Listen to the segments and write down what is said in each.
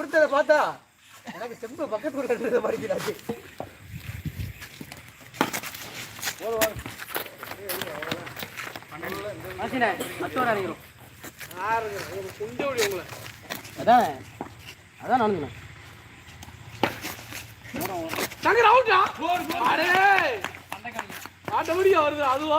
கொடுத்தத பார்த்தா எனக்கு செம்பு பக்கத்து கொடுக்கறது படிக்கிறாச்சு அதான் அதான் நடந்துக்கணும் சங்கர் அவுட்டா அடே! ஆட்டோமேட்டிக்கா வருது அதுவா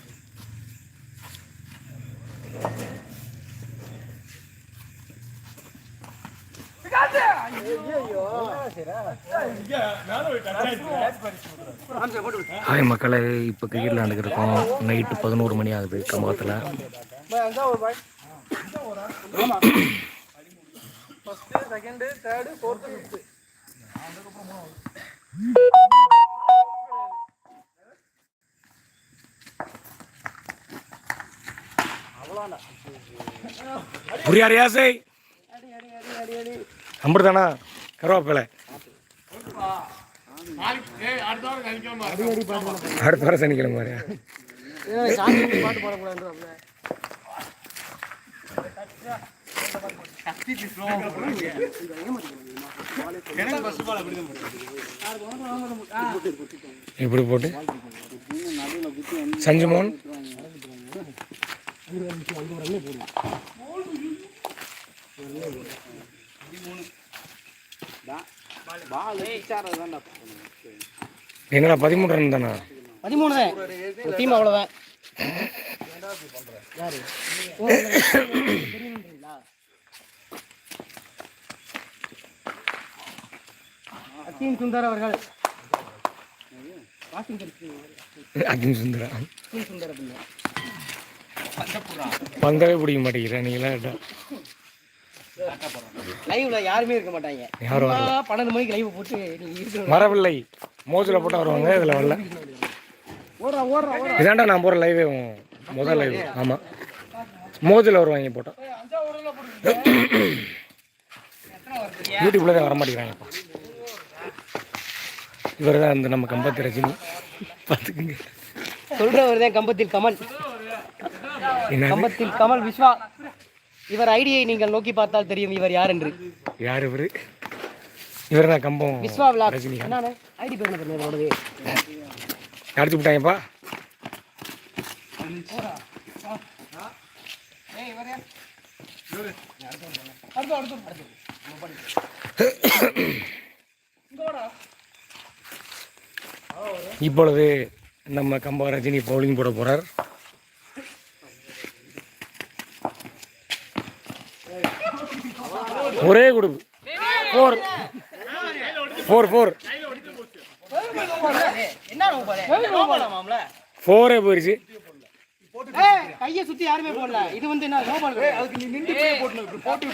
ஹாய் மக்களை. இப்போ கிரிக்கெட் விளாண்டுக்கு இருக்கோம். நைட்டு பதினோரு மணி ஆகுது கம்பகத்தில் புரியாரியா செகண்ட் தேர்ட் கருவாப்பிலை. அடுத்த வாரம் சனிக்கிழமை மாதிரியா சாமி பாட்டு இப்படி போட்டு. சஞ்சு மோகன் என்னடா பதிமூணு ரன் தானா? பதிமூணு தான். டீம் அவ்வளோதான் அத்தீன் சுந்தர் அவர்கள். அர்ஜுன் சுந்தரா? பந்தவே பிடிக்க மாட்டேங்கிறேன் நீங்களா? லைவ்ல யாருமே இருக்க மாட்டாங்க. யாரும் பன்னெண்டு மணிக்கு லைவ் போட்டு வரவில்லை. மோஜில் போட்டால் வருவாங்க இதில் வரல. ஓடுறா ஓடுறா ஓடுறா. இதாண்டா நான் போகிற லைவே முதல் லைவ் ஆமாம் மோஜில் வருவாங்க போட்டோம் யூடியூப்ல தான் வர மாட்டேங்கிறாங்கப்பா இவர் தான் இந்த நம்ம கம்பத்து ரஜினி. பார்த்துக்குங்க சொல்றவர் தான் கம்பத்தில் கமல். கம்பத்தில் கமல் விஸ்வா. இவர் ஐடியை நீங்கள் நோக்கி பார்த்தால் தெரியும் இவர் யார் என்று யார் இவர்? இவர் தான் கம்பம் விஸ்வா விளாக் ரஜினி என்ன ஐடி பேர் என்ன பண்ணு உனது அடிச்சு விட்டாங்கப்பா. இப்பொழுது நம்ம கம்ப ரஜினி பவுலிங் போட போறார். ஒரே குடுப்பு ஃபோர் ஃபோர் ஃபோர் என்ன போலாமாம்ல ஃபோரே போயிடுச்சு கையை சுத்தி யாருமே போடல. இது வந்து என்ன நோபால் அதுக்கு நீ நின்று போட்டு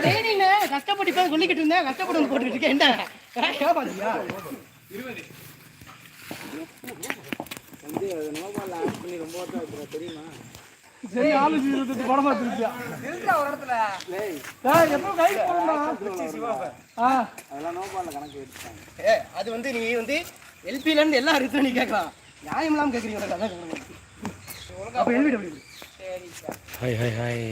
ட்ரைனிங்ல கஷ்டப்பட்டு இப்ப சொல்லிக்கிட்டு இருந்தேன் கஷ்டப்பட்டு வந்து போட்டுட்டு இருக்கேன் என்ன தெரியுமா சரி ஆளு இருபத்தஞ்சு படமா திருப்பியா ஏய், எப்போ கை போடா ஆ ஏ அது வந்து நீ வந்து எல்பில இருந்து எல்லா இடத்துல நீ கேட்கலாம் நியாயம் இல்லாம கேக்குறீங்க உனக்கு அதான் கேட்கணும். அப்ப LB W hi hi hi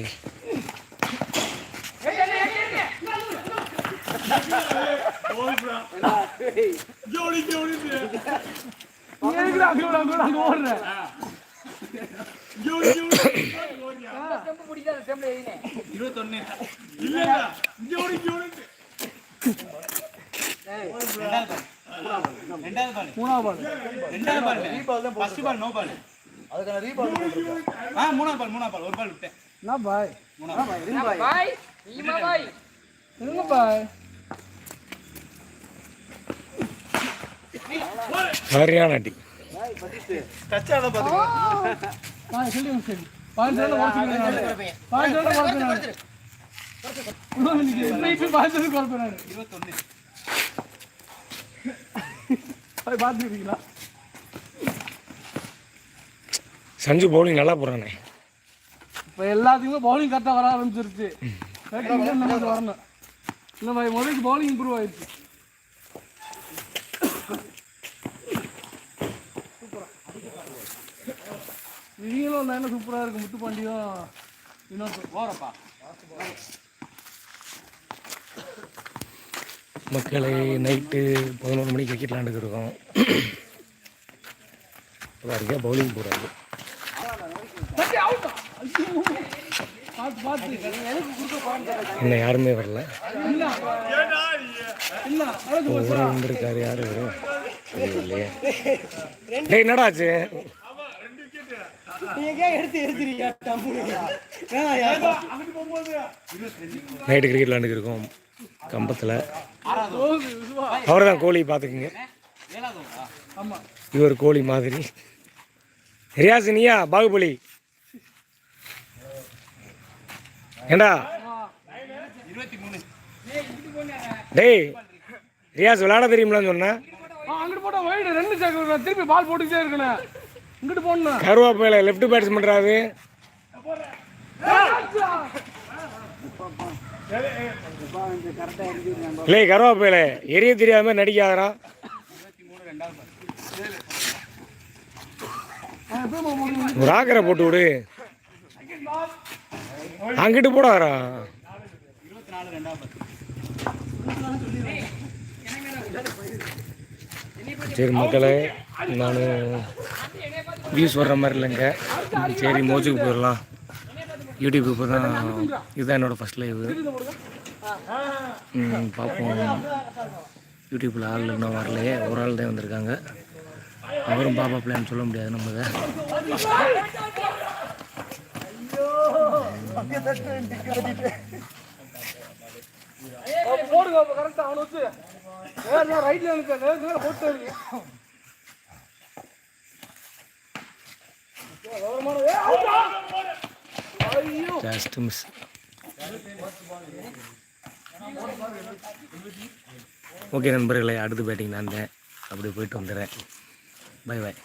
நீ எதுக்குடா அங்க ஓடு, அங்க ஓடு, அங்க ஓடுற? மூணாவது பால். என்ன பாய் இருங்க பாய் சரியான அடி பாய் சொல்லி சரி பாஞ்சு ரன் உடச்சு பாஞ்சு இன்னைக்கு இன்னைக்கு பாஞ்சு பார்த்துக்கிறீங்களா சஞ்சு பவுலிங் நல்லா போகிறானே இப்போ எல்லாத்துக்குமே பவுலிங் கரெக்டாக வர ஆரம்பிச்சிருச்சு. வரணும். இல்லை பாய் முதலுக்கு பவுலிங் இம்ப்ரூவ் ஆயிடுச்சு. இவங்களும் வந்தாங்கன்னா சூப்பராக இருக்கும் முத்துப்பாண்டியும் இன்னொரு போகிறப்பா மக்களே நைட்டு பதினோரு மணிக்கு கிரிக்கெட் விளாண்டுக்கு இருக்கோம். பாருங்க பவுலிங் பார்த்து இன்னும் யாருமே வரல. ஒரு வந்திருக்காரு யாரு வரும் இல்லையே. டேய் நைட்டு கிரிக்கெட் விளாண்டுக்கு இருக்கோம் கம்பத்தில். அவர் தான் கோழி பார்த்துக்குங்க. இவர் கோழி மாதிரி. ரியாஸ் நீயா? பாகுபலி. ஏண்டா? டேய் ரியாஸ் விளையாட தெரியுமிலான்னு சொன்னேன் ஆ அங்கிட்டு போட்டா வைடு ரெண்டு சேர்க்கணும் திருப்பி பால் போட்டுக்கிட்டே இருக்கணும் இங்கிட்டு போடணும் கருவாப்பையில லெஃப்ட் பேட்ஸ் பண்ணுறாரு இல்லை கருவாப்பையில எரிய தெரியாம நடிக்காதரா ஒரு ஆக்கரை போட்டு விடு. அங்கிட்டு போடாரா சரி மக்களே நான் வியூஸ் வர்ற மாதிரி இல்லைங்க. சரி மோஜுக்கு போயிடலாம். யூடியூப் இப்போ தான் இதுதான் என்னோடய ஃபஸ்ட் லைவு பார்ப்போம். யூடியூப்பில் ஆள் இன்னும் வரலையே. ஒரு ஆள் தான் வந்திருக்காங்க. அவரும் பாபா பிளான் சொல்ல முடியாது நம்ம போடுங்க கரெக்டாக அவனை வச்சு. ரைட்டில் எனக்கு போட்டு ஜஸ்ட் மிஸ் ஓகே நண்பர்களே அடுத்து பேட்டிங் நான் தான். அப்படியே போயிட்டு வந்துடுறேன். Bye bye